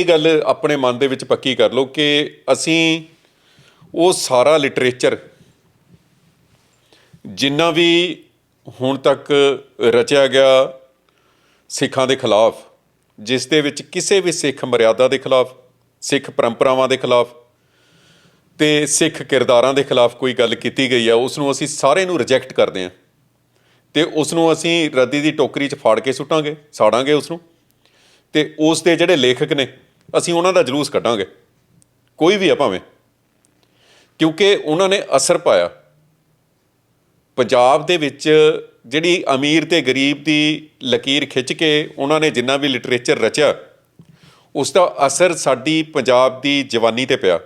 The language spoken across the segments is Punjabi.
ਇਹ ਗੱਲ ਆਪਣੇ ਮਨ ਦੇ ਵਿੱਚ ਪੱਕੀ ਕਰ ਲਓ ਕਿ ਅਸੀਂ ਉਹ ਸਾਰਾ ਲਿਟਰੇਚਰ ਜਿੰਨਾ ਵੀ ਹੁਣ ਤੱਕ ਰਚਿਆ ਗਿਆ ਸਿੱਖਾਂ ਦੇ ਖਿਲਾਫ, ਜਿਸ ਦੇ ਵਿੱਚ ਕਿਸੇ ਵੀ ਸਿੱਖ ਮਰਿਆਦਾ ਦੇ ਖਿਲਾਫ, ਸਿੱਖ ਪਰੰਪਰਾਵਾਂ ਦੇ ਖਿਲਾਫ ਤੇ ਸਿੱਖ ਕਿਰਦਾਰਾਂ ਦੇ ਖਿਲਾਫ ਕੋਈ ਗੱਲ ਕੀਤੀ ਗਈ ਆ ਉਸ ਨੂੰ ਅਸੀਂ ਸਾਰੇ ਨੂੰ ਰਿਜੈਕਟ ਕਰਦੇ ਹਾਂ ਤੇ ਉਸ ਨੂੰ ਅਸੀਂ ਰੱਦੀ ਦੀ ਟੋਕਰੀ 'ਚ ਫਾੜ ਕੇ ਸੁੱਟਾਂਗੇ, ਸਾੜਾਂਗੇ ਉਸ ਨੂੰ ਤੇ ਉਸ ਦੇ ਜਿਹੜੇ ਲੇਖਕ ਨੇ ਅਸੀਂ ਉਹਨਾਂ ਦਾ ਜਲੂਸ ਕੱਢਾਂਗੇ। ਕੋਈ ਵੀ ਆ ਭਾਵੇਂ। ਕਿਉਂਕਿ ਉਹਨਾਂ ਨੇ ਅਸਰ ਪਾਇਆ। ਪੰਜਾਬ ਦੇ ਵਿੱਚ ਜਿਹੜੀ ਅਮੀਰ ਤੇ ਗਰੀਬ ਦੀ ਲਕੀਰ ਖਿੱਚ ਕੇ ਉਹਨਾਂ ਨੇ ਜਿੰਨਾ ਵੀ ਲਿਟਰੇਚਰ ਰਚਿਆ, ਉਸ ਦਾ ਅਸਰ ਸਾਡੀ ਪੰਜਾਬ ਦੀ ਜਵਾਨੀ ਤੇ ਪਿਆ।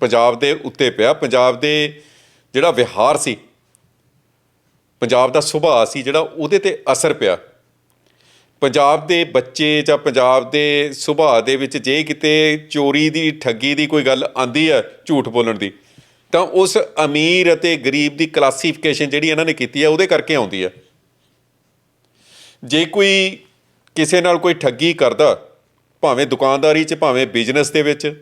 ਪੰਜਾਬ ਦੇ ਉੱਤੇ ਪਿਆ। ਪੰਜਾਬ ਦੇ ਜਿਹੜਾ ਵਿਹਾਰ ਸੀ, ਪੰਜਾਬ ਦਾ ਸੁਭਾਅ ਸੀ ਜਿਹੜਾ ਉਹਦੇ ਤੇ ਅਸਰ ਪਿਆ। ਪੰਜਾਬ ਦੇ ਬੱਚੇ ਜਾਂ ਪੰਜਾਬ ਦੇ ਸੁਭਾਅ ਦੇ ਵਿੱਚ ਜੇ ਕਿਤੇ ਚੋਰੀ ਦੀ, ਠੱਗੀ ਦੀ ਕੋਈ ਗੱਲ ਆਂਦੀ ਹੈ ਝੂਠ ਬੋਲਣ ਦੀ, ਤਾਂ ਉਸ ਅਮੀਰ ਅਤੇ ਗਰੀਬ ਦੀ ਕਲਾਸੀਫਿਕੇਸ਼ਨ ਜਿਹੜੀ ਇਹਨਾਂ ਨੇ ਕੀਤੀ ਹੈ ਉਹਦੇ ਕਰਕੇ ਆਉਂਦੀ ਹੈ। ਜੇ ਕੋਈ ਕਿਸੇ ਨਾਲ ਕੋਈ ਠੱਗੀ ਕਰਦਾ, ਭਾਵੇਂ ਦੁਕਾਨਦਾਰੀ 'ਚ, ਭਾਵੇਂ ਬਿਜ਼ਨਸ ਦੇ ਵਿੱਚ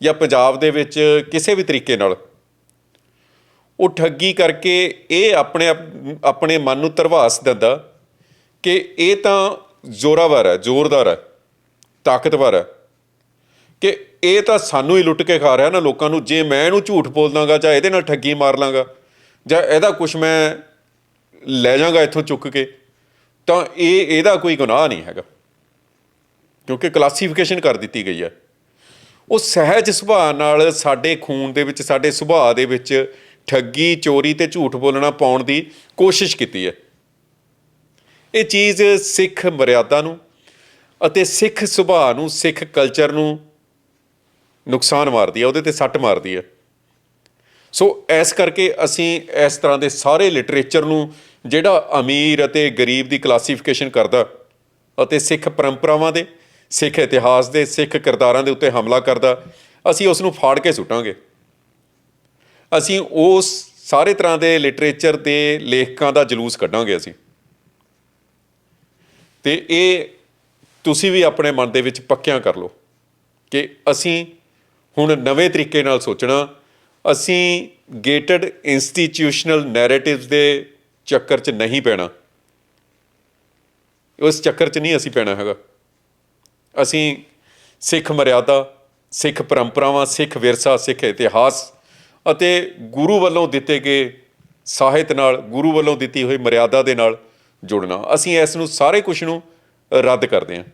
ਜਾਂ ਪੰਜਾਬ ਦੇ ਵਿੱਚ ਕਿਸੇ ਵੀ ਤਰੀਕੇ ਨਾਲ, ਉਹ ਠੱਗੀ ਕਰਕੇ ਇਹ ਆਪਣੇ ਆਪਣੇ ਮਨ ਨੂੰ ਧਰਵਾਸ ਦਿੰਦਾ ਕਿ ਇਹ ਤਾਂ ਜ਼ੋਰਾਵਰ ਹੈ, ਜ਼ੋਰਦਾਰ ਹੈ, ਤਾਕਤਵਰ ਹੈ। ਕਿ ਇਹ ਤਾਂ ਸਾਨੂੰ ਹੀ ਲੁੱਟ ਕੇ ਖਾ ਰਿਹਾ ਨਾ ਲੋਕਾਂ ਨੂੰ। ਜੇ ਮੈਂ ਇਹਨੂੰ ਝੂਠ ਬੋਲ ਦਾਂਗਾ, ਜਾਂ ਇਹਦੇ ਨਾਲ ਠੱਗੀ ਮਾਰ ਲਾਂਗਾ, ਜਾਂ ਇਹਦਾ ਕੁਝ ਮੈਂ ਲੈ ਜਾਵਾਂਗਾ ਇੱਥੋਂ ਚੁੱਕ ਕੇ, ਤਾਂ ਇਹ, ਇਹਦਾ ਕੋਈ ਗੁਨਾਹ ਨਹੀਂ ਹੈਗਾ। ਕਿਉਂਕਿ ਕਲਾਸੀਫਿਕੇਸ਼ਨ ਕਰ ਦਿੱਤੀ ਗਈ ਹੈ। ਉਹ ਸਹਿਜ ਸੁਭਾਅ ਨਾਲ ਸਾਡੇ ਖੂਨ ਦੇ ਵਿੱਚ, ਸਾਡੇ ਸੁਭਾਅ ਦੇ ਵਿੱਚ ਠੱਗੀ, ਚੋਰੀ ਤੇ ਝੂਠ ਬੋਲਣਾ ਪਾਉਣ ਦੀ ਕੋਸ਼ਿਸ਼ ਕੀਤੀ ਹੈ। ਇਹ ਚੀਜ਼ ਸਿੱਖ ਮਰਿਆਦਾ ਨੂੰ ਅਤੇ ਸਿੱਖ ਸੁਭਾਅ ਨੂੰ, ਸਿੱਖ ਕਲਚਰ ਨੂੰ ਨੁਕਸਾਨ ਮਾਰਦੀ ਹੈ, ਉਹਦੇ ਤੇ ਸੱਟ ਮਾਰਦੀ ਹੈ। ਸੋ ਇਸ ਕਰਕੇ ਅਸੀਂ ਇਸ ਤਰ੍ਹਾਂ ਦੇ ਸਾਰੇ ਲਿਟਰੇਚਰ ਨੂੰ ਜਿਹੜਾ ਅਮੀਰ ਅਤੇ ਗਰੀਬ ਦੀ ਕਲਾਸੀਫਿਕੇਸ਼ਨ ਕਰਦਾ ਅਤੇ ਸਿੱਖ ਪਰੰਪਰਾਵਾਂ ਦੇ, ਸਿੱਖ ਇਤਿਹਾਸ ਦੇ, ਸਿੱਖ ਕਿਰਦਾਰਾਂ ਦੇ ਉੱਤੇ ਹਮਲਾ ਕਰਦਾ, ਅਸੀਂ ਉਸ ਨੂੰ ਫਾੜ ਕੇ ਸੁੱਟਾਂਗੇ। ਅਸੀਂ ਉਸ ਸਾਰੇ ਤਰ੍ਹਾਂ ਦੇ ਲਿਟਰੇਚਰ ਦੇ ਲੇਖਕਾਂ ਦਾ ਜਲੂਸ ਕੱਢਾਂਗੇ ਅਸੀਂ। ਤੇ ਇਹ ਤੁਸੀਂ ਵੀ ਆਪਣੇ ਮਨ ਦੇ ਵਿੱਚ ਪੱਕਿਆਂ ਕਰ ਲਓ ਕਿ ਅਸੀਂ ਹੁਣ ਨਵੇਂ ਤਰੀਕੇ ਨਾਲ ਸੋਚਣਾ, ਅਸੀਂ ਗੇਟਡ ਇੰਸਟੀਟਿਊਸ਼ਨਲ ਨੈਰੇਟਿਵਸ ਦੇ ਚੱਕਰ 'ਚ ਨਹੀਂ ਪੈਣਾ। ਉਸ ਚੱਕਰ 'ਚ ਨਹੀਂ ਅਸੀਂ ਪੈਣਾ ਹੈਗਾ। ਅਸੀਂ ਸਿੱਖ ਮਰਿਆਦਾ, ਸਿੱਖ ਪਰੰਪਰਾਵਾਂ, ਸਿੱਖ ਵਿਰਸਾ, ਸਿੱਖ ਇਤਿਹਾਸ ਅਤੇ ਗੁਰੂ ਵੱਲੋਂ ਦਿੱਤੇ ਗਏ ਸਾਹਿਤ ਨਾਲ, ਗੁਰੂ ਵੱਲੋਂ ਦਿੱਤੀ ਹੋਈ ਮਰਿਆਦਾ ਦੇ ਨਾਲ ਜੁੜਨਾ। ਅਸੀਂ ਇਸ ਨੂੰ ਸਾਰੇ ਕੁਝ ਨੂੰ ਰੱਦ ਕਰਦੇ ਹਾਂ।